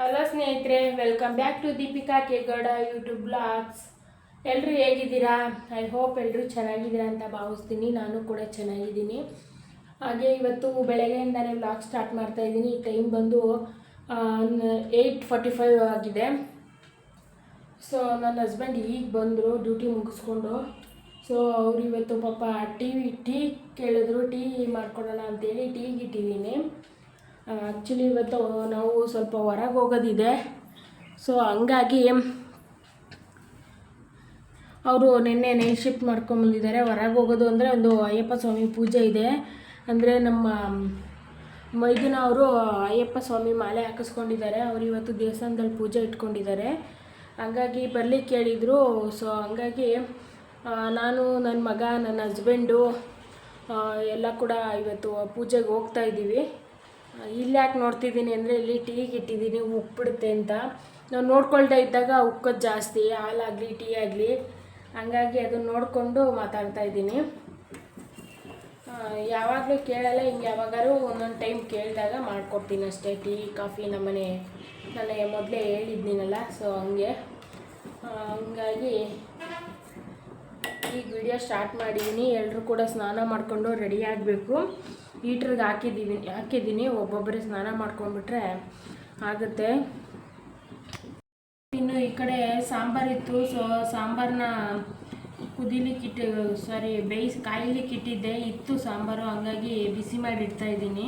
Hello ಸ್ನೇಹಿತರೆ welcome back to Deepika Kegowda YouTube blogs ಎಲ್ಲರೂ ಹೇಗಿದ್ದೀರಾ? ಐ ಹೋಪ್ ಎಲ್ಲರೂ ಚೆನ್ನಾಗಿದ್ದೀರಾ ಅಂತ ಭಾವಿಸ್ತೀನಿ. ನಾನು ಕೂಡ ಚೆನ್ನಾಗಿದ್ದೀನಿ. ಹಾಗೆ ಇವತ್ತು ಬೆಳಗ್ಗೆಯಿಂದಲೇ ಬ್ಲಾಗ್ ಸ್ಟಾರ್ಟ್ ಮಾಡ್ತಾ ಇದ್ದೀನಿ. ಈ ಟೈಮ್ ಬಂದು ಏಯ್ಟ್ ಫಾರ್ಟಿ ಫೈವ್ ಆಗಿದೆ. ಸೊ ನನ್ನ ಹಸ್ಬೆಂಡ್ ಈಗ ಬಂದರು ಡ್ಯೂಟಿ ಮುಗಿಸ್ಕೊಂಡು. ಸೊ ಅವ್ರು ಇವತ್ತು ಪಾಪ ಟೀ ಟೀ ಕೇಳಿದ್ರು. ಟೀ ಮಾಡ್ಕೊಡೋಣ ಅಂತೇಳಿ ಟೀಗೆ ಇಟ್ಟಿದ್ದೀನಿ. ಆ್ಯಕ್ಚುಲಿ ಇವತ್ತು ನಾವು ಸ್ವಲ್ಪ ಹೊರಗೆ ಹೋಗೋದಿದೆ. ಸೊ ಹಂಗಾಗಿ ಅವರು ನಿನ್ನೆ ನೈಟ್ ಶಿಫ್ಟ್ ಮಾಡ್ಕೊಂಬಂದಿದ್ದಾರೆ ಹೊರಗೆ ಹೋಗೋದು ಅಂದರೆ ಒಂದು ಅಯ್ಯಪ್ಪ ಸ್ವಾಮಿ ಪೂಜೆ ಇದೆ. ಅಂದರೆ ನಮ್ಮ ಮೈದಿನ ಅವರು ಅಯ್ಯಪ್ಪ ಸ್ವಾಮಿ ಮಾಲೆ ಹಾಕಿಸ್ಕೊಂಡಿದ್ದಾರೆ. ಅವರು ಇವತ್ತು ದೇವಸ್ಥಾನದಲ್ಲಿ ಪೂಜೆ ಇಟ್ಕೊಂಡಿದ್ದಾರೆ. ಹಂಗಾಗಿ ಬರ್ಲಿಕ್ಕೆ ಕೇಳಿದರು. ಸೊ ಹಂಗಾಗಿ ನಾನು ನನ್ನ ಮಗ, ನನ್ನ ಹಸ್ಬೆಂಡು ಎಲ್ಲ ಕೂಡ ಇವತ್ತು ಪೂಜೆಗೆ ಹೋಗ್ತಾ ಇದ್ದೀವಿ. ಇಲ್ಲಿ ಯಾಕೆ ನೋಡ್ತಿದ್ದೀನಿ ಅಂದರೆ ಇಲ್ಲಿ ಟೀಗೆ ಇಟ್ಟಿದ್ದೀನಿ ಉಪ್ಪಿಡುತ್ತೆ ಅಂತ. ನಾವು ನೋಡ್ಕೊಳ್ತಾ ಇದ್ದಾಗ ಉಕ್ಕೋದು ಜಾಸ್ತಿ, ಹಾಲಾಗಲಿ, ಟೀ ಆಗಲಿ. ಹಂಗಾಗಿ ಅದನ್ನ ನೋಡಿಕೊಂಡು ಮಾತಾಡ್ತಾ ಇದ್ದೀನಿ. ಯಾವಾಗಲೂ ಕೇಳಲ್ಲ, ಹಿಂಗೆ ಯಾವಾಗಾರು ಒಂದೊಂದು ಟೈಮ್ ಕೇಳಿದಾಗ ಮಾಡ್ಕೊಡ್ತೀನಿ ಅಷ್ಟೇ. ಟೀ, ಕಾಫಿ ನಮ್ಮನೆ ನಾನು ಮೊದಲೇ ಹೇಳಿದ್ದೀನಲ್ಲ ಸೊ ಹಂಗೆ. ಹಂಗಾಗಿ ಈಗ ವಿಡಿಯೋ ಸ್ಟಾರ್ಟ್ ಮಾಡಿದ್ದೀನಿ ಎಲ್ಲರೂ ಕೂಡ ಸ್ನಾನ ಮಾಡಿಕೊಂಡು ರೆಡಿ ಆಗಬೇಕು. ಹೀಟ್ರಿಗೆ ಹಾಕಿದ್ದೀವಿ, ಹಾಕಿದ್ದೀನಿ. ಒಬ್ಬೊಬ್ಬರೇ ಸ್ನಾನ ಮಾಡ್ಕೊಂಡ್ಬಿಟ್ರೆ ಆಗುತ್ತೆ. ಇನ್ನು ಈ ಕಡೆ ಸಾಂಬಾರಿತ್ತು. ಸೊ ಸಾಂಬಾರನ್ನ ಕುದಿಲಿಕ್ಕೆ ಇಟ್ಟು ಸಾರಿ ಬೇಯಿಸಿ ಕಾಯ್ಲಿಕ್ಕೆ ಇಟ್ಟಿದ್ದೆ ಇತ್ತು ಸಾಂಬಾರು. ಹಂಗಾಗಿ ಬಿಸಿ ಮಾಡಿ ಇಡ್ತಾ ಇದ್ದೀನಿ.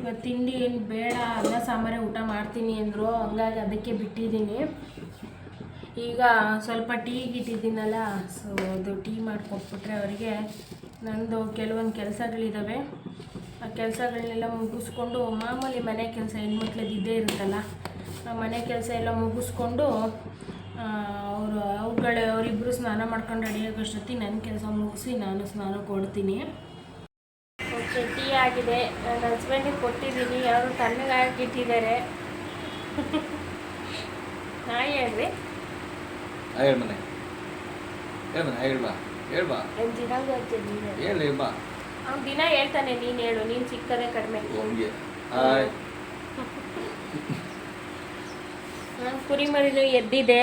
ಇವತ್ತು ತಿಂಡಿ ಏನು ಬೇಡ. ಅನ್ನ, ಸಾಂಬಾರೇ ಊಟ ಮಾಡ್ತೀನಿ ಅಂದರು. ಹಂಗಾಗಿ ಅದಕ್ಕೆ ಬಿಟ್ಟಿದ್ದೀನಿ. ಈಗ ಸ್ವಲ್ಪ ಟೀ ಗಿಟ್ಟಿದ್ದೀನಲ್ಲ ಸೊ ಅದು ಟೀ ಮಾಡಿಕೊಟ್ಬಿಟ್ರೆ ಅವರಿಗೆ ನಂದು ಕೆಲವೊಂದು ಕೆಲಸಗಳಿದ್ದಾವೆ ಆ ಕೆಲಸಗಳನ್ನೆಲ್ಲ ಮುಗಿಸ್ಕೊಂಡು ಮಾಮೂಲಿ ಮನೆ ಕೆಲಸ ಹೆಣ್ಮಕ್ಳದ್ದು ಇದ್ದೇ ಇರುತ್ತಲ್ಲ, ಆ ಮನೆ ಕೆಲಸ ಎಲ್ಲ ಮುಗಿಸ್ಕೊಂಡು ಅವರು ಅವುಗಳ ಅವರಿಬ್ಬರು ಸ್ನಾನ ಮಾಡ್ಕೊಂಡು ರೆಡಿ ಆಗೋಷ್ಟೊತ್ತಿ ನನ್ನ ಕೆಲಸ ಮುಗಿಸಿ ನಾನು ಸ್ನಾನ ಕೊಡ್ತೀನಿ ಓಕೆ ಟೀ ಆಗಿದೆ. ನನ್ನ ಹಸ್ಬೆಂಡಿಗೆ ಕೊಟ್ಟಿದ್ದೀನಿ. ಅವರು ತಣ್ಣಗಾಗಿಟ್ಟಿದ್ದಾರೆ. ನಾಯಿ ಹೇಳ್ರಿ ಹೇಳು ಮನೆ. ಹೇಳ ಮನೆ ಹೇಳ್ಬಾ ಹೇಳ್ಬಾ ಹೇಳಿ ಬಾ. ಅವ್ನು ದಿನ ಹೇಳ್ತಾನೆ ನೀನು ಹೇಳು ನೀನು ಸಿಕ್ಕದೆ ಕಡಿಮೆ. ಹಂಗೆ. ಹಾಯ್ ನಾನು ಕುರಿಮರಿಲು ಎದ್ದಿದೆ.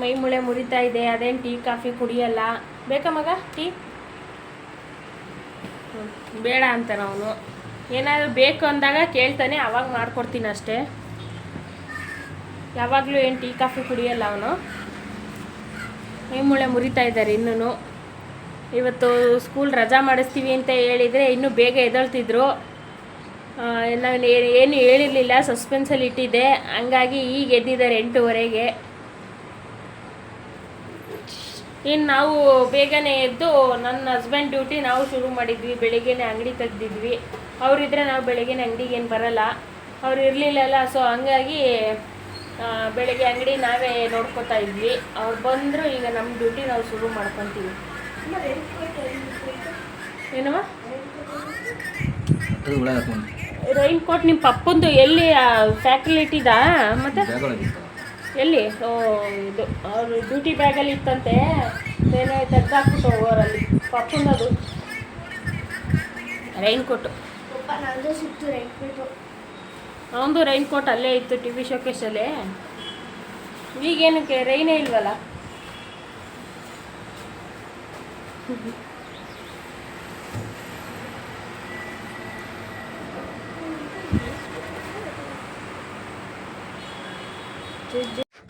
ಮೈ ಮುಳೆ ಮುರಿತಾ ಇದೆ ಅದೇನು ಟೀ ಕಾಫಿ ಕುಡಿಯಲ್ಲ. ಬೇಕಾ ಮಗ ಟೀ? ಬೇಡ ಅಂತಾನೆ ಅವನು. ಏನಾದರೂ ಬೇಕು ಅಂದಾಗ ಕೇಳ್ತಾನೆ ಅವಾಗ ಮಾಡ್ಕೊಡ್ತೀನಿ ಅಷ್ಟೇ. ಯಾವಾಗಲೂ ಏನು ಟೀ ಕಾಫಿ ಕುಡಿಯಲ್ಲ ಅವನು. ಮುಳೆ ಮುರಿತಾ ಇದ್ದಾರೆ ಇನ್ನೂ ಇವತ್ತು ಸ್ಕೂಲ್ ರಜಾ ಮಾಡಿಸ್ತೀವಿ ಅಂತ ಹೇಳಿದರೆ ಇನ್ನೂ ಬೇಗ ಎದಳ್ತಿದ್ರು ನಾನು ಏನು ಹೇಳಿರಲಿಲ್ಲ ಸಸ್ಪೆನ್ಸಲ್ಲಿ ಇಟ್ಟಿದ್ದೆ. ಹಂಗಾಗಿ ಈಗ ಎದ್ದಿದ್ದಾರೆ ಎಂಟೂವರೆಗೆ. ಇನ್ನು ನಾವು ಬೇಗನೆ ಎದ್ದು ನನ್ನ ಹಸ್ಬೆಂಡ್ ಡ್ಯೂಟಿ ನಾವು ಶುರು ಮಾಡಿದ್ವಿ, ಬೆಳಿಗ್ಗೆನೆ ಅಂಗಡಿ ತೆಗ್ದಿದ್ವಿ. ಅವರಿದ್ರೆ ನಾವು ಬೆಳಿಗ್ಗೆನೆ ಅಂಗಡಿಗೆ ಏನು ಬರಲ್ಲ. ಅವ್ರು ಇರಲಿಲ್ಲಲ್ಲ ಸೊ ಹಂಗಾಗಿ ಬೆಳಿಗ್ಗೆ ಅಂಗಡಿ ನಾವೇ ನೋಡ್ಕೋತಾ ಇದ್ವಿ. ಅವ್ರು ಬಂದರು ಈಗ ನಮ್ಮ ಡ್ಯೂಟಿ ನಾವು ಶುರು ಮಾಡ್ಕೊತೀವಿ. ಏನವ ಅದು ರೈನ್ ಕೋಟ್ ನಿಮ್ಮ ಪಪ್ಪಂದು ಎಲ್ಲಿ ಫ್ಯಾಕ್ಟ್ರಿ ಮತ್ತು? ಮತ್ತೆ ಎಲ್ಲಿ? ಓ ಇದು ಅವರು ಡ್ಯೂಟಿ ಬ್ಯಾಗಲ್ಲಿ ಇತ್ತಂತೆ. ಬೇರೆ ತೆಗ್ದಾಕ್ಬಿಟ್ಟು ಹೋಗೋರಲ್ಲಿ. ಪಪ್ಪನದು ರೈನ್ ಕೋಟು ಅವನದು ರೈನ್ ಕೋಟ್ ಅಲ್ಲೇ ಇತ್ತು ಟಿ ವಿ ಶೋಕೇಶಲ್ಲೇ ಈಗೇನಕ್ಕೆ ರೈನೇ ಇಲ್ವಲ್ಲ?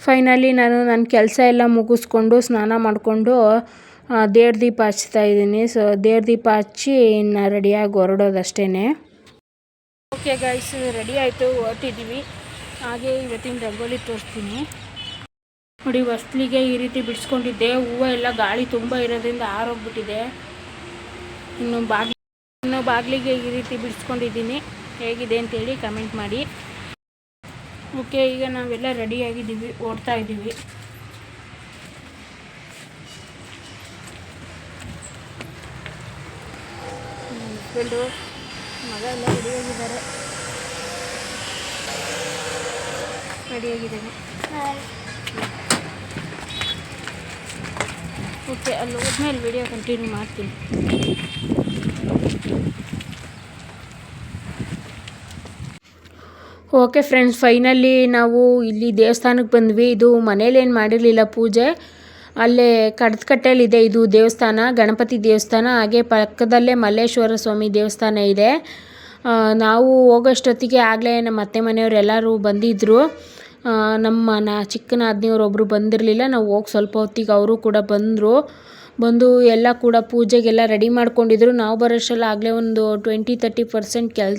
ಫೈನಲಿ ನಾನು ನನ್ನ ಕೆಲಸ ಎಲ್ಲ ಮುಗಿಸ್ಕೊಂಡು ಸ್ನಾನ ಮಾಡಿಕೊಂಡು ದೇವ್ರ ದೀಪ ಹಚ್ತಾ ಇದ್ದೀನಿ. ಸೊ ದೇವ್ರ ದೀಪ ಹಚ್ಚಿ ಇನ್ನು ರೆಡಿಯಾಗಿ ಹೊರಡೋದಷ್ಟೇ ಓಕೆ ಗೈಸ್ ರೆಡಿ ಆಯಿತು ಹೊರಟಿದ್ದೀವಿ ಹಾಗೆ ಇವತ್ತಿನ ರಂಗೋಲಿ ತೋರಿಸ್ತೀನಿ. ನೋಡಿ, ಹೊಸ್ಲಿಗೆ ಈ ರೀತಿ ಬಿಡಿಸ್ಕೊಂಡಿದ್ದೆ. ಹೂವು ಎಲ್ಲ ಗಾಳಿ ತುಂಬ ಇರೋದ್ರಿಂದ ಆರೋಗ್ಬಿಟ್ಟಿದೆ ಇನ್ನು ಬಾಗಿಲು ಇನ್ನು ಬಾಗಿಲಿಗೆ ಈ ರೀತಿ ಬಿಡಿಸ್ಕೊಂಡಿದ್ದೀನಿ. ಹೇಗಿದೆ ಅಂತೇಳಿ ಕಮೆಂಟ್ ಮಾಡಿ. ಓಕೆ ಈಗ ನಾವೆಲ್ಲ ರೆಡಿ ಆಗಿದ್ದೀವಿ, ಓಡ್ತಾ ಇದ್ದೀವಿ. ಹಸ್ಬೆಂಡು ಮಗ ಎಲ್ಲ ರೆಡಿಯಾಗಿದ್ದಾರೆ. ರೆಡಿಯಾಗಿದ್ದೇನೆ. ಓಕೆ ಅಲ್ಲಿ ಹೋದ್ಮೇಲೆ ವಿಡಿಯೋ ಕಂಟಿನ್ಯೂ ಮಾಡ್ತೀನಿ. ಓಕೆ ಫ್ರೆಂಡ್ಸ್ ಫೈನಲಿ ನಾವು ಇಲ್ಲಿ ದೇವಸ್ಥಾನಕ್ಕೆ ಬಂದ್ವಿ. ಇದು ಮನೇಲಿ ಏನು ಮಾಡಿರಲಿಲ್ಲ ಪೂಜೆ. ಅಲ್ಲೇ ಕಡದಕಟ್ಟೆಯಲ್ಲಿದೆ ಇದು ದೇವಸ್ಥಾನ, ಗಣಪತಿ ದೇವಸ್ಥಾನ, ಹಾಗೆ ಪಕ್ಕದಲ್ಲೇ ಮಲ್ಲೇಶ್ವರ ಸ್ವಾಮಿ ದೇವಸ್ಥಾನ ಇದೆ. ನಾವು ಹೋಗೋಷ್ಟೊತ್ತಿಗೆ ಆಗಲೇ ನಮ್ಮ ಅತ್ತೆ ಮನೆಯವರೆಲ್ಲರೂ ಬಂದಿದ್ದರು ನಮ್ಮ ನಾ, ಚಿಕ್ಕನ ನಾದಿನಿಯವ್ರು ಒಬ್ಬರು ಬಂದಿರಲಿಲ್ಲ, ನಾವು ಹೋಗಿ ಸ್ವಲ್ಪ ಹೊತ್ತಿಗೆ ಅವರು ಕೂಡ ಬಂದರು. ಬಂದು ಎಲ್ಲ ಕೂಡ ಪೂಜೆಗೆಲ್ಲ ರೆಡಿ ಮಾಡ್ಕೊಂಡಿದ್ರು. ನಾವು ಬರೋಷ್ಟರಲ್ಲಿ ಆಗಲೇ ಒಂದು ಟ್ವೆಂಟಿ ತರ್ಟಿ ಪರ್ಸೆಂಟ್ ಕೆಲ್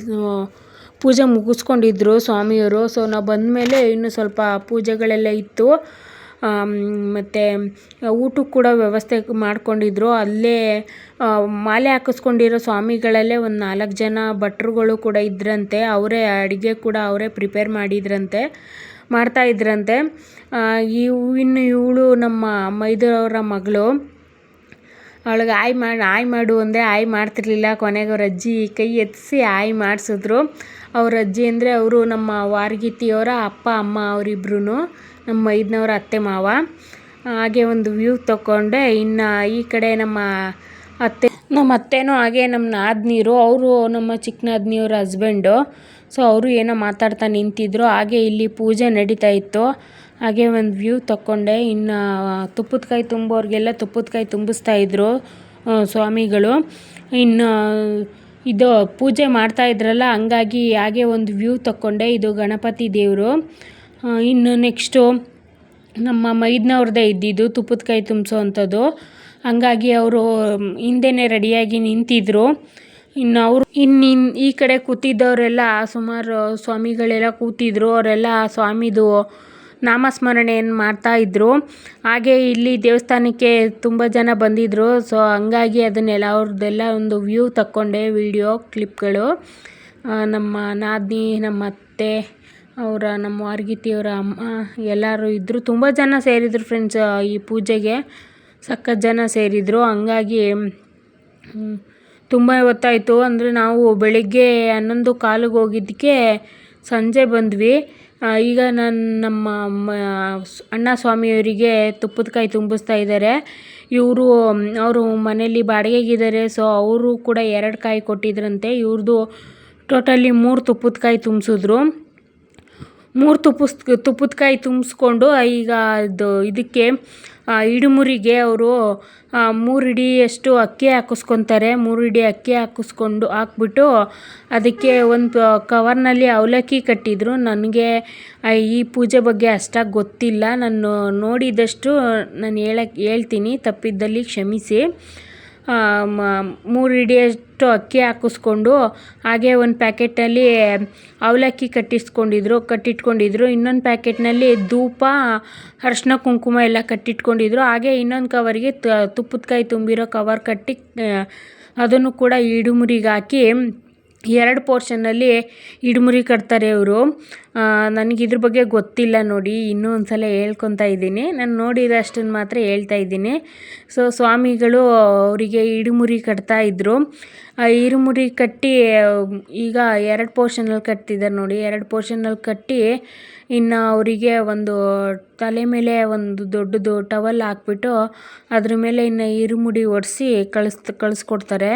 ಪೂಜೆ ಮುಗಿಸ್ಕೊಂಡಿದ್ರು ಸ್ವಾಮಿಯವರು. ಸೊ ನಾವು ಬಂದಮೇಲೆ ಇನ್ನೂ ಸ್ವಲ್ಪ ಪೂಜೆಗಳೆಲ್ಲ ಇತ್ತು. ಮತ್ತು ಊಟಕ್ಕೆ ಕೂಡ ವ್ಯವಸ್ಥೆ ಮಾಡಿಕೊಂಡಿದ್ರು. ಅಲ್ಲೇ ಮಾಲೆ ಹಾಕಿಸ್ಕೊಂಡಿರೋ ಸ್ವಾಮಿಗಳಲ್ಲೇ ಒಂದು ನಾಲ್ಕು ಜನ ಭಟ್ರುಗಳು ಕೂಡ ಇದ್ರಂತೆ. ಅವರೇ ಅಡುಗೆ ಕೂಡ ಅವರೇ ಪ್ರಿಪೇರ್ ಮಾಡಿದ್ರಂತೆ, ಮಾಡ್ತಾ ಇದ್ರಂತೆ. ಈ ಇನ್ನು ಇವಳು ನಮ್ಮ ಮೈದೂರವರ ಮಗಳು. ಅವಳಿಗೆ ಆಯ್ ಮಾಡಿ ಆಯ್ ಮಾಡು ಅಂದರೆ, ಆಯ್ ಮಾಡ್ತಿರ್ಲಿಲ್ಲ, ಕೊನೆಗೆ ಅವ್ರ ಅಜ್ಜಿ ಕೈ ಎತ್ತಿಸಿ ಆಯ್ ಮಾಡಿಸಿದ್ರು. ಅವ್ರ ಅಜ್ಜಿ ಅಂದರೆ, ಅವರು ನಮ್ಮ ವಾರ್ಗಿತಿಯವರ ಅಪ್ಪ, ಅಮ್ಮ ಅವರಿಬ್ರು ನಮ್ಮ ಮೈದನವರ ಅತ್ತೆ ಮಾವ. ಹಾಗೆ ಒಂದು ವ್ಯೂ ತಗೊಂಡೆ ಇನ್ನು ಈ ಕಡೆ ನಮ್ಮ ಅತ್ತೆ ನಮ್ಮ ಅತ್ತೆನೂ ಹಾಗೆ ನಮ್ಮ ನಾದ್ನೀರು, ಅವರು ನಮ್ಮ ಚಿಕ್ಕ ನಾದ್ನಿಯವ್ರ ಹಸ್ಬೆಂಡು ಸೊ ಅವರು ಏನೋ ಮಾತಾಡ್ತಾ ನಿಂತಿದ್ರು. ಹಾಗೆ ಇಲ್ಲಿ ಪೂಜೆ ನಡೀತಾ ಇತ್ತು. ಹಾಗೆ ಒಂದು ವ್ಯೂ ತಗೊಂಡೆ ಇನ್ನು ತುಪ್ಪದ ಕಾಯಿ ತುಂಬೋರಿಗೆಲ್ಲ ತುಪ್ಪದ ಕಾಯಿ ತುಂಬಿಸ್ತಾ ಇದ್ರು ಸ್ವಾಮಿಗಳು. ಇನ್ನು ಇದು ಪೂಜೆ ಮಾಡ್ತಾ ಇದ್ರಲ್ಲ, ಹಂಗಾಗಿ ಹಾಗೆ ಒಂದು ವ್ಯೂ ತಗೊಂಡೆ ಇದು ಗಣಪತಿ ದೇವರು. ಇನ್ನು ನೆಕ್ಸ್ಟು ನಮ್ಮ ಮೈದ್ನವ್ರದ್ದೇ ಇದ್ದಿದ್ದು, ತುಪ್ಪದ ಕೈ ತುಂಬಿಸೋ ಅಂಥದ್ದು. ಹಂಗಾಗಿ ಅವರು ಹಿಂದೆನೇ ರೆಡಿಯಾಗಿ ನಿಂತಿದ್ರು. ಇನ್ನು ಅವರು ಇನ್ನು ಈ ಕಡೆ ಕೂತಿದ್ದವರೆಲ್ಲ, ಸುಮಾರು ಸ್ವಾಮಿಗಳೆಲ್ಲ ಕೂತಿದ್ರು. ಅವರೆಲ್ಲ ಸ್ವಾಮಿದು ನಾಮಸ್ಮರಣೆಯನ್ನು ಮಾಡ್ತಾ ಇದ್ರು. ಹಾಗೆ ಇಲ್ಲಿ ದೇವಸ್ಥಾನಕ್ಕೆ ತುಂಬ ಜನ ಬಂದಿದ್ದರು ಸೊ ಹಂಗಾಗಿ ಅದನ್ನೆಲ್ಲ, ಅವ್ರದ್ದೆಲ್ಲ ಒಂದು ವ್ಯೂ ತಕ್ಕೊಂಡೆ ವಿಡಿಯೋ ಕ್ಲಿಪ್ಗಳು ನಮ್ಮ ನಾದಿನಿ ನಮ್ಮ ಅತ್ತೆ ಅವರ ನಮ್ಮ ವಾರ್ಗಿತಿಯವರ ಅಮ್ಮ, ಎಲ್ಲರೂ ಇದ್ದರು ತುಂಬ ಜನ ಸೇರಿದ್ರು ಫ್ರೆಂಡ್ಸ್ ಈ ಪೂಜೆಗೆ. ಸಖತ್ ಜನ ಸೇರಿದರು. ಹಂಗಾಗಿ ತುಂಬ ಹೊತ್ತಾಯಿತು. ಅಂದರೆ ನಾವು ಬೆಳಿಗ್ಗೆ ಹನ್ನೊಂದು ಕಾಲಿಗೆ ಹೋಗಿದ್ದಕ್ಕೆ ಸಂಜೆ ಬಂದ್ವಿ. ಈಗ ನಾನು ನಮ್ಮ ಅಣ್ಣ ಸ್ವಾಮಿಯವರಿಗೆ ತುಪ್ಪದ ಕಾಯಿ ತುಂಬಿಸ್ತಾ ಇದ್ದಾರೆ ಇವರು, ಅವರು ಮನೇಲಿ ಬಾಡಿಗೆಗಿದ್ದಾರೆ ಸೊ ಅವರು ಕೂಡ ಎರಡು ಕಾಯಿ ಕೊಟ್ಟಿದ್ರಂತೆ. ಇವ್ರದ್ದು ಟೋಟಲಿ ಮೂರು ತುಪ್ಪದ ಕಾಯಿ ತುಂಬಿಸಿದ್ರು. ಮೂರು ತುಪ್ಪಸ್ ತುಪ್ಪದ ಕಾಯಿ ತುಂಬಿಸ್ಕೊಂಡು ಈಗ ಅದು ಇದಕ್ಕೆ ಇಡುಮುರಿಗೆ ಅವರು ಮೂರು ಹಿಡಿಯಷ್ಟು ಅಕ್ಕಿ ಹಾಕಿಸ್ಕೊತಾರೆ. ಮೂರು ಹಿಡಿ ಅಕ್ಕಿ ಹಾಕಿಸ್ಕೊಂಡು, ಹಾಕ್ಬಿಟ್ಟು ಅದಕ್ಕೆ ಒಂದು ಕವರ್ನಲ್ಲಿ ಅವಲಕ್ಕಿ ಕಟ್ಟಿದ್ರು. ನನಗೆ ಈ ಪೂಜೆ ಬಗ್ಗೆ ಅಷ್ಟಾಗಿ ಗೊತ್ತಿಲ್ಲ. ನಾನು ನೋಡಿದಷ್ಟು ನಾನು ಹೇಳಕ್ಕೆ ಹೇಳ್ತೀನಿ. ತಪ್ಪಿದ್ದಲ್ಲಿ ಕ್ಷಮಿಸಿ. ಮೂರು ಹಿಡಿಯಷ್ಟು ಅಕ್ಕಿ ಹಾಕಿಸ್ಕೊಂಡು ಹಾಗೆ ಒಂದು ಪ್ಯಾಕೆಟಲ್ಲಿ ಅವಲಕ್ಕಿ ಕಟ್ಟಿಸ್ಕೊಂಡಿದ್ರು, ಕಟ್ಟಿಟ್ಕೊಂಡಿದ್ರು. ಇನ್ನೊಂದು ಪ್ಯಾಕೆಟ್ನಲ್ಲಿ ಧೂಪ ಅರ್ಶಿನ ಕುಂಕುಮ ಎಲ್ಲ ಕಟ್ಟಿಟ್ಕೊಂಡಿದ್ರು. ಹಾಗೆ ಇನ್ನೊಂದು ಕವರಿಗೆ ತುಪ್ಪದ ಕಾಯಿ ತುಂಬಿರೋ ಕವರ್ ಕಟ್ಟಿ ಅದನ್ನು ಕೂಡ ಹಿಡುಮುರಿಗೆ ಹಾಕಿ ಎರಡು ಪೋರ್ಷನಲ್ಲಿ ಇಡುಮುರಿ ಕಟ್ತಾರೆ ಇವರು. ನನಗೆ ಇದ್ರ ಬಗ್ಗೆ ಗೊತ್ತಿಲ್ಲ ನೋಡಿ, ಇನ್ನೂ ಒಂದು ಸಲ ಹೇಳ್ಕೊತಾ ಇದ್ದೀನಿ. ನಾನು ನೋಡಿರೋಷ್ಟನ್ನು ಮಾತ್ರ ಹೇಳ್ತಾ ಇದ್ದೀನಿ. ಸೊ ಸ್ವಾಮಿಗಳು ಅವರಿಗೆ ಇಡುಮುರಿ ಕಟ್ತಾ ಇದ್ದರು ಇರುಮುರಿ ಕಟ್ಟಿ, ಈಗ ಎರಡು ಪೋರ್ಷನಲ್ಲಿ ಕಟ್ತಿದ್ದಾರೆ ನೋಡಿ. ಎರಡು ಪೋರ್ಷನಲ್ಲಿ ಕಟ್ಟಿ ಇನ್ನು ಅವರಿಗೆ ಒಂದು ತಲೆ ಮೇಲೆ ಒಂದು ದೊಡ್ಡದು ಟವಲ್ ಹಾಕ್ಬಿಟ್ಟು ಅದ್ರ ಮೇಲೆ ಇನ್ನು ಇರುಮುಡಿ ಒಡಿಸಿ ಕಳಿಸ್, ಕಳಿಸ್ಕೊಡ್ತಾರೆ.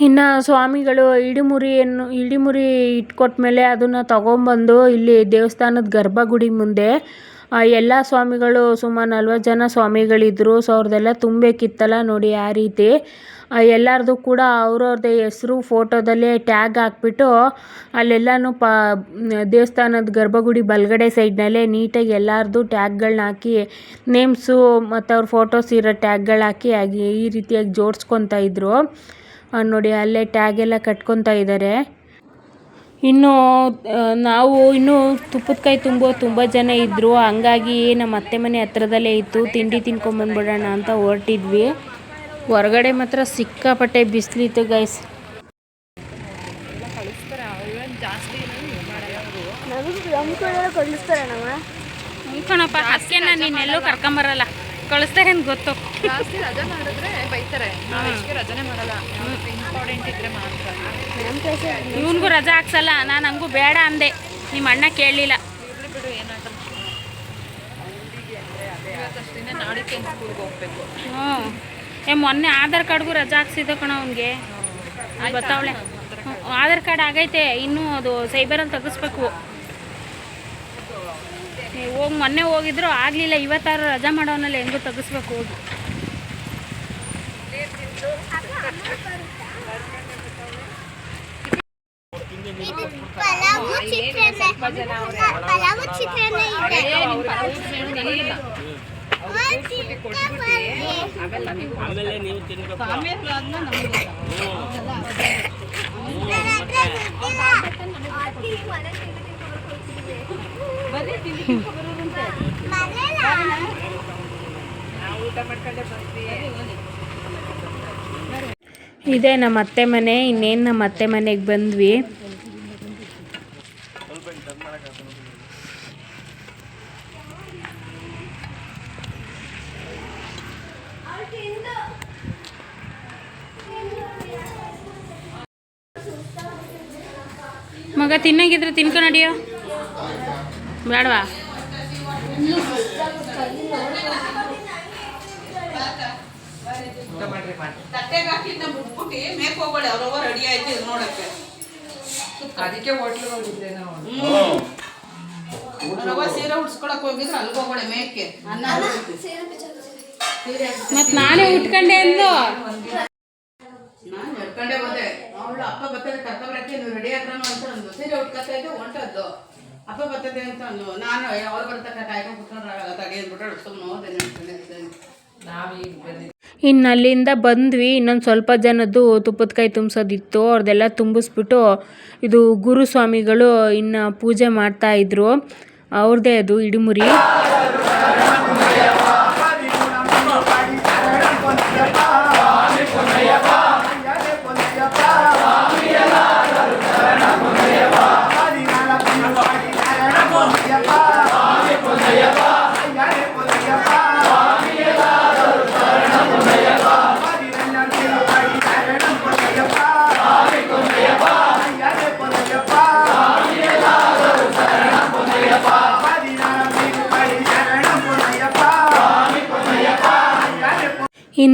ಇನ್ನು ಸ್ವಾಮಿಗಳು ಇಡಿಮುರಿಯನ್ನು ಇಡಿಮುರಿ ಇಟ್ಕೊಟ್ಮೇಲೆ ಅದನ್ನು ತಗೊಂಬಂದು ಇಲ್ಲಿ ದೇವಸ್ಥಾನದ ಗರ್ಭಗುಡಿ ಮುಂದೆ ಎಲ್ಲ ಸ್ವಾಮಿಗಳು ಸುಮಾರು ನಲ್ವತ್ತು ಜನ ಸ್ವಾಮಿಗಳಿದ್ದರು ಸೊ ಅವ್ರದ್ದೆಲ್ಲ ತುಂಬಬೇಕಿತ್ತಲ್ಲ ನೋಡಿ ಆ ರೀತಿ. ಎಲ್ಲರದ್ದು ಎಲ್ಲರದು ಕೂಡ ಅವ್ರವ್ರದ್ದೇ ಹೆಸರು ಫೋಟೋದಲ್ಲೇ ಟ್ಯಾಗ್ ಹಾಕ್ಬಿಟ್ಟು ಅಲ್ಲೆಲ್ಲನೂ ಪ ದೇವಸ್ಥಾನದ ಗರ್ಭಗುಡಿ ಬಲಗಡೆ ಸೈಡ್ನಲ್ಲೇ ನೀಟಾಗಿ ಎಲ್ಲರದು ಟ್ಯಾಗ್ಗಳನ್ನ ಹಾಕಿ ನೇಮ್ಸು ಮತ್ತು ಅವ್ರ ಫೋಟೋಸ್ ಇರೋ ಟ್ಯಾಗ್ಗಳು ಹಾಕಿ ಆಗಿ ಈ ರೀತಿಯಾಗಿ ಜೋಡಿಸ್ಕೊತಾ ಇದ್ರು. ಆ, ನೋಡಿ ಅಲ್ಲೇ ಟ್ಯಾಗ್ ಎಲ್ಲ ಕಟ್ಕೊತಾ ಇದ್ದಾರೆ ಇನ್ನು ನಾವು ಇನ್ನೂ ತುಪ್ಪದ ಕಾಯಿ ತುಂಬೋ ತುಂಬ ಜನ ಇದ್ದರು ಹಂಗಾಗಿ ನಮ್ಮ ಅತ್ತೆ ಮನೆ ಹತ್ರದಲ್ಲೇ ಇತ್ತು. ತಿಂಡಿ ತಿನ್ಕೊಂಬಂದ್ಬಿಡೋಣ ಅಂತ ಹೊರಟಿದ್ವಿ. ಹೊರಗಡೆ ಮಾತ್ರ ಸಿಕ್ಕಾಪಟ್ಟೆ ಬಿಸಿಲಿತ್ತು ಗೈಸ್ ಕರ್ಕೊಂಬರಲ್ಲ. ಕಳಿಸ್ತಾರೆ ಏನು ಗೊತ್ತು. ಜಾಸ್ತಿ ರಜೆ ಮಾಡಿದ್ರೆ ಬೈತಾರೆ. ನಾವು ಹೆಚ್ಚಿಗೆ ರಜನೆ ಮಾಡಲ್ಲ. ಇಂಪಾರ್ಟೆಂಟ್ ಇದ್ರೆ ಮಾತ್ರ. ಇವನಿಗೂ ರಜಾ ಹಾಕ್ಸಲ್ಲ ನಾನು ಹಂಗೂ ಬೇಡ ಅಂದೆ. ನಿಮ್ಮ ಅಣ್ಣ ಕೇಳಲಿಲ್ಲ. ಇರ್ಲಿ ಬಿಡು ಏನಾಗಲ್ಲ ಇವತ್ತಷ್ಟಿನ ನಾಡಿಕೆ ಸ್ಕೂಲ್ಗೆ ಹೋಗ್ಬೇಕು. ಹ್ಞೂ ಏ ಮೊನ್ನೆ ಆಧಾರ್ ಕಾರ್ಡ್ಗೂ ರಜಾ ಹಾಕ್ಸಿದ್ದೆ ಕಣ ಅವನಿಗೆ. ಗೊತ್ತಾವಳೆ ಆಧಾರ್ ಕಾರ್ಡ್ ಆಗೈತೆ ಇನ್ನೂ ಅದು ಸೈಬರಲ್ಲಿ ತೆಗಿಸ್ಬೇಕು. ಹೋಗಿ ಮೊನ್ನೆ ಹೋಗಿದ್ರು ಆಗಲಿಲ್ಲ. ಇವತ್ತಾರು ರಜಾ ಮಾಡೋನಲ್ಲಿ ಹೆಂಗೂ ತೆಗಿಸ್ಬೇಕು ಹೋಗಿ. ಪಲಾವು ಚಿತ್ರಾನ್ನ. ಪಲಾವು ಚಿತ್ರಾನ್ನ ಇದೆ ಒಂದ್ ಚಿಕ್ಕ ಪಲ್ಯ. ನನ್ನ ಹತ್ರ ದುಡ್ಡಿಲ್ಲ. ಅತ್ತಿ ಮನೆ ಮನೆಲ್ಲ? ಇದೇ ನಮ್ಮ ಅತ್ತೆ ಮನೆ ಇನ್ನೇನು ನಮ್ಮ ಅತ್ತೆ ಮನೆಗೆ ಬಂದ್ವಿ. ಮಗ ತಿನ್ನಂಗಿದ್ರೆ ತಿನ್ಕೊ ನಡಿಯೋ. ಅದಕ್ಕೆ ಹೋಟ್ಲಿಗೆ ಹೋಗಿದ್ದೆ ನಾವು. ಸೀರೆ ಉಡ್ಸ್ಕೊಳಕ್ ಹೋಗಿದ್ರು ಮೇಕೆ. ಅನ್ನ ಮತ್ತು ನಾನೇ ಉಟ್ಕೊಂಡೆ ಅಂದು ನಾನು ನಡ್ಕೊಂಡೇ ಬಂದೆ ಅವಳು ಅಪ್ಪ ಬರ್ತಾರೆ ಕರ್ಕೊಬರಕ್ಕೆ ನೀವು ರೆಡಿ ಆಗ್ರೆ ಅಂತ ಒಂದು ಸೀರೆ ಉಟ್ಕೊತಾ ಇದ್ದು ಹೊಂಟದ್ದು. ಅಪ್ಪ ಬರ್ತದೆ ಅಂತ ಅಂದು ನಾನು ಅವ್ರು ಬರ್ತಕ್ಕ ಕಾಯ್ಕೊಂಡು ಕುತ್ಕೊಂಡ್ರಾಗಲ್ಲ ತಡಿ ಅಂದ್ಬಿಟ್ಟು ಸುಮ್ಮನೆ ಹೋದೆ ನಾವೀಗ ಬಂದಿದ್ದೆ ಇನ್ನು ಅಲ್ಲಿಂದ ಬಂದ್ವಿ. ಇನ್ನೊಂದು ಸ್ವಲ್ಪ ಜನದ್ದು ತುಪ್ಪದ ಕೈ ತುಂಬಿಸೋದಿತ್ತು. ಅವ್ರದ್ದೆಲ್ಲ ತುಂಬಿಸ್ಬಿಟ್ಟು ಇದು ಗುರುಸ್ವಾಮಿಗಳು ಇನ್ನು ಪೂಜೆ ಮಾಡ್ತಾ ಇದ್ರು. ಅವ್ರದ್ದೇ ಅದು ಇಡಿಮುರಿ.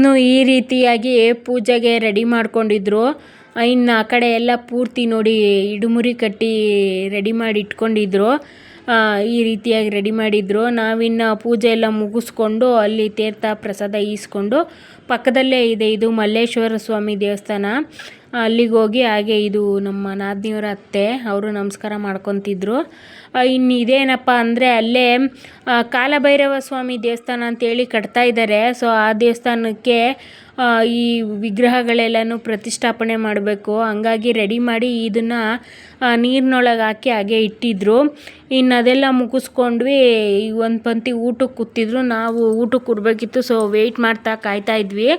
ಇನ್ನು ಈ ರೀತಿಯಾಗಿ ಪೂಜೆಗೆ ರೆಡಿ ಮಾಡ್ಕೊಂಡಿದ್ರು. ಇನ್ನು ಆ ಕಡೆ ಎಲ್ಲ ಪೂರ್ತಿ ನೋಡಿ, ಇಡುಮುರಿ ಕಟ್ಟಿ ರೆಡಿ ಮಾಡಿ ಇಟ್ಕೊಂಡಿದ್ರು. ಈ ರೀತಿಯಾಗಿ ರೆಡಿ ಮಾಡಿದ್ರು. ನಾವಿನ್ನು ಪೂಜೆ ಎಲ್ಲ ಮುಗಿಸ್ಕೊಂಡು ಅಲ್ಲಿ ತೀರ್ಥ ಪ್ರಸಾದ ಈಸ್ಕೊಂಡು ಪಕ್ಕದಲ್ಲೇ ಇದೆ ಇದು ಮಲ್ಲೇಶ್ವರ ಸ್ವಾಮಿ ದೇವಸ್ಥಾನ. ಅಲ್ಲಿಗೆ ಹೋಗಿ ಹಾಗೆ ಇದು ನಮ್ಮ ನಾದಿನಿಯವರ ಅತ್ತೆ, ಅವರು ನಮಸ್ಕಾರ ಮಾಡ್ಕೊತಿದ್ರು. ಇನ್ನು ಇದೇನಪ್ಪ ಅಂದರೆ ಅಲ್ಲೇ ಕಾಲಭೈರವ ಸ್ವಾಮಿ ದೇವಸ್ಥಾನ ಅಂತೇಳಿ ಕಟ್ತಾ ಇದ್ದಾರೆ ಸೊ ಆ ದೇವಸ್ಥಾನಕ್ಕೆ ಈ ವಿಗ್ರಹಗಳೆಲ್ಲನೂ ಪ್ರತಿಷ್ಠಾಪನೆ ಮಾಡಬೇಕು. ಹಂಗಾಗಿ ರೆಡಿ ಮಾಡಿ ಇದನ್ನು ನೀರಿನೊಳಗೆ ಹಾಕಿ ಹಾಗೆ ಇಟ್ಟಿದ್ರು. ಇನ್ನು ಅದೆಲ್ಲ ಮುಗಿಸ್ಕೊಂಡ್ವಿ. ಒಂದು ಪಂಕ್ತಿ ಊಟಕ್ಕೆ ಕೂತಿದ್ರು. ನಾವು ಊಟಕ್ಕೆ ಕೊಡಬೇಕಿತ್ತು ಸೊ ವೆಯ್ಟ್ ಮಾಡ್ತಾ ಕಾಯ್ತಾ ಇದ್ವಿ.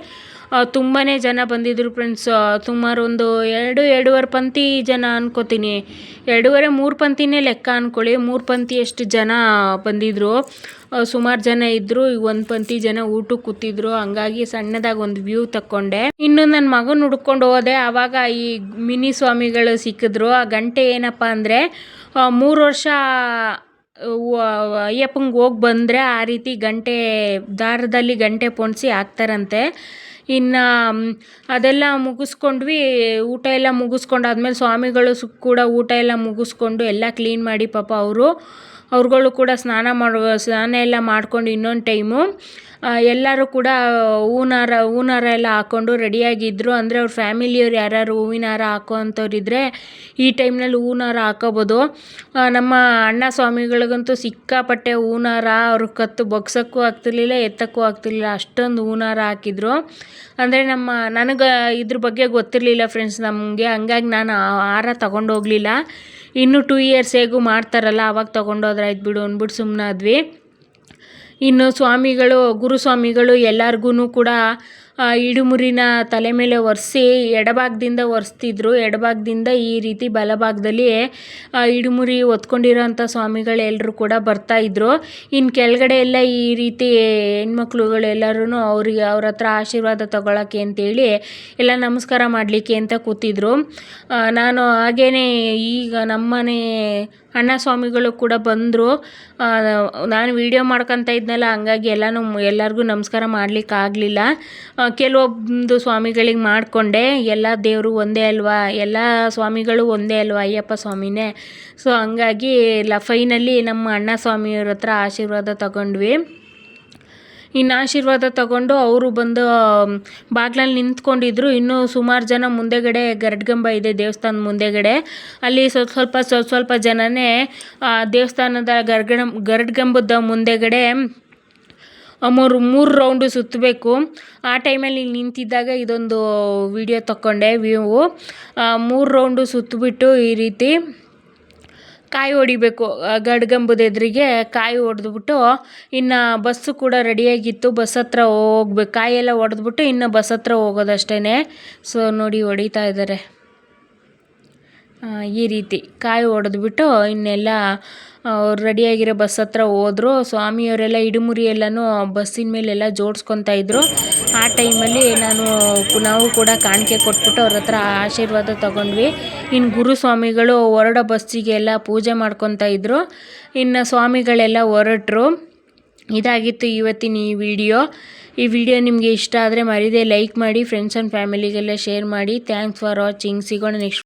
ತುಂಬಾ ಜನ ಬಂದಿದ್ದರು ಫ್ರೆಂಡ್ಸ್ ಸುಮಾರು ಒಂದು ಎರಡು, ಎರಡೂವರೆ ಪಂಕ್ತಿ ಜನ ಅನ್ಕೋತೀನಿ. ಎರಡೂವರೆ, ಮೂರು ಪಂಕ್ತಿನೇ ಲೆಕ್ಕ ಅಂದ್ಕೊಳ್ಳಿ ಮೂರು ಪಂಕ್ತಿಯಷ್ಟು ಜನ ಬಂದಿದ್ದರು ಸುಮಾರು ಜನ ಇದ್ದರು ಒಂದು ಪಂತಿ ಜನ ಊಟಕ್ಕೆ ಕೂತಿದ್ರು. ಹಂಗಾಗಿ ಸಣ್ಣದಾಗಿ ಒಂದು ವ್ಯೂ ತಕ್ಕೊಂಡೆ. ಇನ್ನು ನನ್ನ ಮಗನ ಹುಡ್ಕೊಂಡು ಹೋದೆ. ಆವಾಗ ಈ ಮಿನಿ ಸ್ವಾಮಿಗಳು ಸಿಕ್ಕಿದ್ರು. ಆ ಗಂಟೆ ಏನಪ್ಪ ಅಂದರೆ ಮೂರು ವರ್ಷ ಅಯ್ಯಪ್ಪಂಗೆ ಹೋಗಿ ಬಂದರೆ ಆ ರೀತಿ ಗಂಟೆ, ದಾರದಲ್ಲಿ ಗಂಟೆ ಪೊಣಿಸಿ ಹಾಕ್ತಾರಂತೆ. ಇನ್ನು ಅದೆಲ್ಲ ಮುಗಿಸ್ಕೊಂಡ್ವಿ. ಊಟ ಎಲ್ಲ ಮುಗಿಸ್ಕೊಂಡಾದ್ಮೇಲೆ ಸ್ವಾಮಿಗಳು ಕೂಡ ಊಟ ಎಲ್ಲ ಮುಗಿಸ್ಕೊಂಡು ಎಲ್ಲ ಕ್ಲೀನ್ ಮಾಡಿ ಪಾಪ ಅವರು. ಅವ್ರುಗಳು ಕೂಡ ಸ್ನಾನ ಮಾಡುವ, ಸ್ನಾನ ಎಲ್ಲ ಮಾಡ್ಕೊಂಡು ಇನ್ನೊಂದು ಟೈಮು ಎಲ್ಲರೂ ಕೂಡ ಹೂನಾರ ಹಾರ ಎಲ್ಲ ಹಾಕ್ಕೊಂಡು ರೆಡಿಯಾಗಿದ್ದರು ಅಂದರೆ ಅವ್ರ ಫ್ಯಾಮಿಲಿಯವ್ರು ಯಾರ್ಯಾರು ಹೂವಿನ ಹಾರ ಹಾಕೋವಂಥವ್ರಿದ್ರೆ ಈ ಟೈಮ್ನಲ್ಲಿ ಹೂವಿನ ಹಾರ ಹಾಕೋಬೋದು. ನಮ್ಮ ಅಣ್ಣ ಸ್ವಾಮಿಗಳಿಗಂತೂ ಸಿಕ್ಕಾಪಟ್ಟೆ ಹೂವಿನ ಹಾರ ಅವ್ರ ಕತ್ತು ಬಗ್ಸೋಕ್ಕೂ ಆಗ್ತಿರ್ಲಿಲ್ಲ, ಎತ್ತಕ್ಕೂ ಆಗ್ತಿರ್ಲಿಲ್ಲ. ಅಷ್ಟೊಂದು ಹೂವಿನ ಹಾರ ಹಾಕಿದ್ರು. ಅಂದರೆ ನಮ್ಮ, ನನಗೆ ಇದ್ರ ಬಗ್ಗೆ ಗೊತ್ತಿರಲಿಲ್ಲ ಫ್ರೆಂಡ್ಸ್ ನಮಗೆ. ಹಂಗಾಗಿ ನಾನು ಹಾರ ತಗೊಂಡು ಹೋಗಲಿಲ್ಲ. ಇನ್ನು ಟೂ ಇಯರ್ಸ್ ಹೇಗೂ ಮಾಡ್ತಾರಲ್ಲ ಅವಾಗ ತೊಗೊಂಡೋದ್ರಾಯ್ತು ಬಿಡು ಅಂದ್ಬಿಟ್ಟು ಸುಮ್ಮನಾದ್ವಿ ಇನ್ನು ಸ್ವಾಮಿಗಳು ಗುರುಸ್ವಾಮಿಗಳು ಎಲ್ಲರಿಗೂ ಕೂಡ ಇಡುಮುರಿನ ತಲೆ ಮೇಲೆ ಒರೆಸಿ ಎಡಭಾಗದಿಂದ ಒರೆಸ್ತಿದ್ರು. ಎಡಭಾಗದಿಂದ ಈ ರೀತಿ ಬಲಭಾಗದಲ್ಲಿ ಇಡುಮುರಿ ಇಡುಮುರಿ ಸ್ವಾಮಿಗಳು ಸ್ವಾಮಿಗಳೆಲ್ಲರೂ ಕೂಡ ಬರ್ತಾಯಿದ್ರು ಇನ್ನು ಕೆಳಗಡೆ ಎಲ್ಲ ಈ ರೀತಿ ಹೆಣ್ಮಕ್ಳುಗಳೆಲ್ಲರೂ ಅವ್ರಿಗೆ ಅವ್ರ ಹತ್ರ ಆಶೀರ್ವಾದ ತಗೊಳಕ್ಕೆ ಅಂತೇಳಿ ಎಲ್ಲ ನಮಸ್ಕಾರ ಮಾಡಲಿಕ್ಕೆ ಅಂತ ಕೂತಿದ್ರು. ನಾನು ಹಾಗೇ ಈಗ ನಮ್ಮನೆ ಅಣ್ಣ ಸ್ವಾಮಿಗಳು ಕೂಡ ಬಂದರು. ನಾನು ವೀಡಿಯೋ ಮಾಡ್ಕೊತ ಇದ್ನಲ್ಲ, ಹಂಗಾಗಿ ಎಲ್ಲನೂ ಎಲ್ಲರಿಗೂ ನಮಸ್ಕಾರ ಮಾಡ್ಲಿಕ್ಕೆ ಆಗಲಿಲ್ಲ. ಕೆಲವೊಂದು ಸ್ವಾಮಿಗಳಿಗೆ ಮಾಡಿಕೊಂಡೆ. ಎಲ್ಲ ದೇವರು ಒಂದೇ ಅಲ್ವಾ? ಎಲ್ಲ ಸ್ವಾಮಿಗಳು ಒಂದೇ ಅಲ್ವಾ ಅಯ್ಯಪ್ಪ ಸ್ವಾಮಿನೇ? ಸೊ ಹಂಗಾಗಿ, ಲ ಫೈನಲಿ ನಮ್ಮ ಅಣ್ಣ ಸ್ವಾಮಿಯವ್ರ ಹತ್ರ ಆಶೀರ್ವಾದ ತಗೊಂಡ್ವಿ. ಇನ್ನು ಆಶೀರ್ವಾದ ತಗೊಂಡು ಅವರು ಬಂದು ಬಾಗ್ಲಲ್ಲಿ ನಿಂತ್ಕೊಂಡಿದ್ರು. ಇನ್ನೂ ಸುಮಾರು ಜನ ಮುಂದೆಗಡೆ, ಗರಡ್ಗಂಬ ಇದೆ ದೇವಸ್ಥಾನದ ಮುಂದೆಗಡೆ. ಅಲ್ಲಿ ಸ್ವಲ್ಪ ಸ್ವಲ್ಪ ಸ್ವಲ್ಪ ಸ್ವಲ್ಪ ಜನನೇ ದೇವಸ್ಥಾನದ ಗರ್ಗಡ ಗರಡ್ಗಂಬದ ಮುಂದೆಗಡೆ ಮೂರು ಮೂರು ರೌಂಡು ಸುತ್ತಬೇಕು. ಆ ಟೈಮಲ್ಲಿ ನಿಂತಿದ್ದಾಗ ಇದೊಂದು ವಿಡಿಯೋ ತಗೊಂಡೆ ವ್ಯೂವು ಮೂರು ರೌಂಡು ಸುತ್ತಬಿಟ್ಟು ಈ ರೀತಿ ಕಾಯಿ ಹೊಡಿಬೇಕು. ಗಡ್ಗಂಬದ ಎದುರಿಗೆ ಕಾಯಿ ಹೊಡೆದ್ಬಿಟ್ಟು ಇನ್ನು ಬಸ್ಸು ಕೂಡ ರೆಡಿಯಾಗಿತ್ತು. ಬಸ್ ಹತ್ರ ಹೋಗ್ಬೇಕು. ಕಾಯೆಲ್ಲ ಹೊಡೆದ್ಬಿಟ್ಟು ಇನ್ನು ಬಸ್ ಹತ್ರ ಹೋಗೋದಷ್ಟೇ ಸೊ ನೋಡಿ ಹೊಡಿತಾ ಇದ್ದಾರೆ. ಈ ರೀತಿ ಕಾಯಿ ಹೊಡೆದ್ಬಿಟ್ಟು ಇನ್ನೆಲ್ಲ ಅವ್ರು ರೆಡಿಯಾಗಿರೋ ಬಸ್ ಹತ್ರ ಹೋದ್ರು. ಸ್ವಾಮಿಯವರೆಲ್ಲ ಇಡುಮುರಿ ಎಲ್ಲನೂ ಬಸ್ಸಿನ ಮೇಲೆಲ್ಲ ಜೋಡಿಸ್ಕೊತಾ ಇದ್ರು. ಆ ಟೈಮಲ್ಲಿ ನಾನು ನಾವು ಕೂಡ ಕಾಣಿಕೆ ಕೊಟ್ಬಿಟ್ಟು ಅವ್ರ ಹತ್ರ ಆಶೀರ್ವಾದ ತಗೊಂಡ್ವಿ. ಇನ್ನು ಗುರು ಸ್ವಾಮಿಗಳು ಹೊರಡೋ ಬಸ್ಸಿಗೆ ಎಲ್ಲ ಪೂಜೆ ಮಾಡ್ಕೊತಾ ಇದ್ರು. ಇನ್ನು ಸ್ವಾಮಿಗಳೆಲ್ಲ ಹೊರಟ್ರು. ಇದಾಗಿತ್ತು ಇವತ್ತಿನ ಈ ವಿಡಿಯೋ. ಈ ವಿಡಿಯೋ ನಿಮಗೆ ಇಷ್ಟ ಆದರೆ ಮರಿದೇ ಲೈಕ್ ಮಾಡಿ ಫ್ರೆಂಡ್ಸ್ ಆ್ಯಂಡ್ ಫ್ಯಾಮಿಲಿಗೆಲ್ಲ ಶೇರ್ ಮಾಡಿ. ಥ್ಯಾಂಕ್ಸ್ ಫಾರ್ ವಾಚಿಂಗ್ ಸಿಗೋಣ ನೆಕ್ಸ್ಟ್